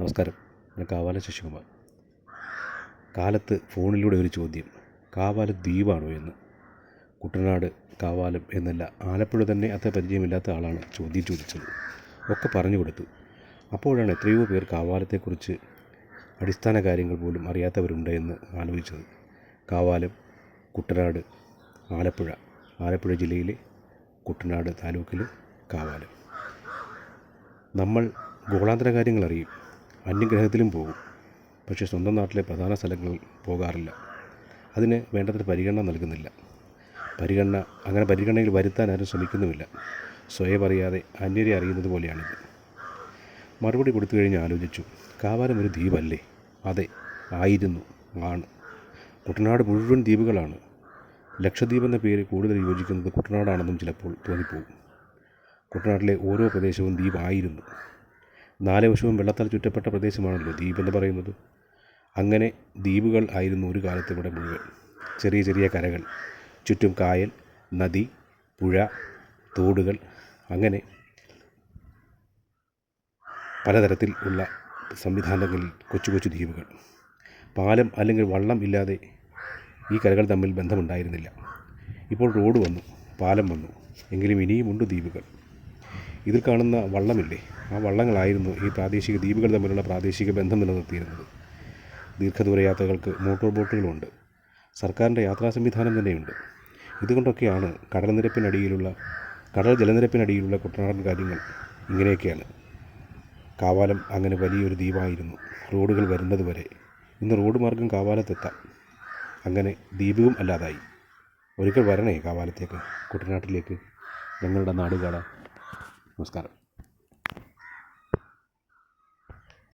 നമസ്കാരം. ഞാൻ കാവാല ശശികുമാർ. കാലത്ത് ഫോണിലൂടെ ഒരു ചോദ്യം. കാവാല ദ്വീപാണോ എന്ന്. കുട്ടനാട് കാവാലം എന്നല്ല ആലപ്പുഴ തന്നെ അത്ര പരിചയമില്ലാത്ത ആളാണ് ചോദ്യം ചോദിച്ചത്. ഒക്കെ പറഞ്ഞു കൊടുത്തു. അപ്പോഴാണ് എത്രയോ പേർ കാവാലത്തെക്കുറിച്ച് അടിസ്ഥാന കാര്യങ്ങൾ പോലും അറിയാത്തവരുണ്ട് എന്ന് ആലോചിച്ചത്. കാവാലം കുട്ടനാട് ആലപ്പുഴ. ആലപ്പുഴ ജില്ലയിലെ കുട്ടനാട് താലൂക്കിൽ കാവാലം. നമ്മൾ ഗോളാന്തര കാര്യങ്ങൾ അറിയും. അന്യഗ്രഹത്തിലും പോകും. പക്ഷേ സ്വന്തം നാട്ടിലെ പ്രധാന സ്ഥലങ്ങളിൽ പോകാറില്ല. അതിന് വേണ്ടത്ര പരിഗണന നൽകുന്നില്ല. പരിഗണന അങ്ങനെ പരിഗണനയിൽ വരുത്താൻ ആരും ശ്രമിക്കുന്നുമില്ല. സ്വയം അറിയാതെ അന്യരെ അറിയുന്നത് പോലെയാണിത്. മറുപടി കൊടുത്തു കഴിഞ്ഞ് ആലോചിച്ചു. കാവാലം ഒരു ദ്വീപല്ലേ? അതെ ആയിരുന്നു ആണ്. കുട്ടനാട് മുഴുവൻ ദ്വീപുകളാണ്. ലക്ഷദ്വീപ് എന്ന പേര് കൂടുതൽ യോജിക്കുന്നത് കുട്ടനാടാണെന്നും ചിലപ്പോൾ തോന്നിപ്പോകും. കുട്ടനാട്ടിലെ ഓരോ പ്രദേശവും ദ്വീപായിരുന്നു. നാല് വശവും വെള്ളത്താൽ ചുറ്റപ്പെട്ട പ്രദേശമാണല്ലോ ദ്വീപ് എന്ന് പറയുന്നത്. അങ്ങനെ ദ്വീപുകൾ ആയിരുന്നു ഒരു കാലത്ത് ഇവിടെ മുഴുവൻ. ചെറിയ ചെറിയ കരകൾ ചുറ്റും കായൽ നദി പുഴ തോടുകൾ അങ്ങനെ പലതരത്തിൽ ഉള്ള സംവിധാനങ്ങളിൽ കൊച്ചു കൊച്ചു ദ്വീപുകൾ. പാലം അല്ലെങ്കിൽ വള്ളം ഇല്ലാതെ ഈ കരകൾ തമ്മിൽ ബന്ധമുണ്ടായിരുന്നില്ല. ഇപ്പോൾ റോഡ് വന്നു പാലം വന്നു എങ്കിലും ഇനിയുമുണ്ട് ദ്വീപുകൾ. ഇതിൽ കാണുന്ന വള്ളമില്ലേ? ആ വള്ളങ്ങളായിരുന്നു ഈ പ്രാദേശിക ദ്വീപുകൾ തമ്മിലുള്ള പ്രാദേശിക ബന്ധം നിലനിർത്തിയിരുന്നത്. ദീർഘദൂര യാത്രകൾക്ക് മോട്ടോർ ബോട്ടുകളുണ്ട്. സർക്കാരിന്റെ യാത്രാ സംവിധാനം തന്നെയുണ്ട്. ഇതുകൊണ്ടൊക്കെയാണ് കടൽ നിരപ്പിനടിയിലുള്ള കടൽ ജലനിരപ്പിനടിയിലുള്ള കുട്ടനാടൻ കാര്യങ്ങൾ ഇങ്ങനെയൊക്കെയാണ്. കാവാലം അങ്ങനെ വലിയൊരു ദ്വീപായിരുന്നു. റോഡുകൾ വരുന്നത് വരെ. ഇന്ന് റോഡ് മാർഗം കാവാലത്തെത്താം. അങ്ങനെ ദ്വീപും അല്ലാതായി. ഒരിക്കൽ വരണേ കാവാലത്തേക്ക് കുട്ടനാട്ടിലേക്ക്. ഞങ്ങളുടെ നാട് കാണാൻ നമസ്കാരം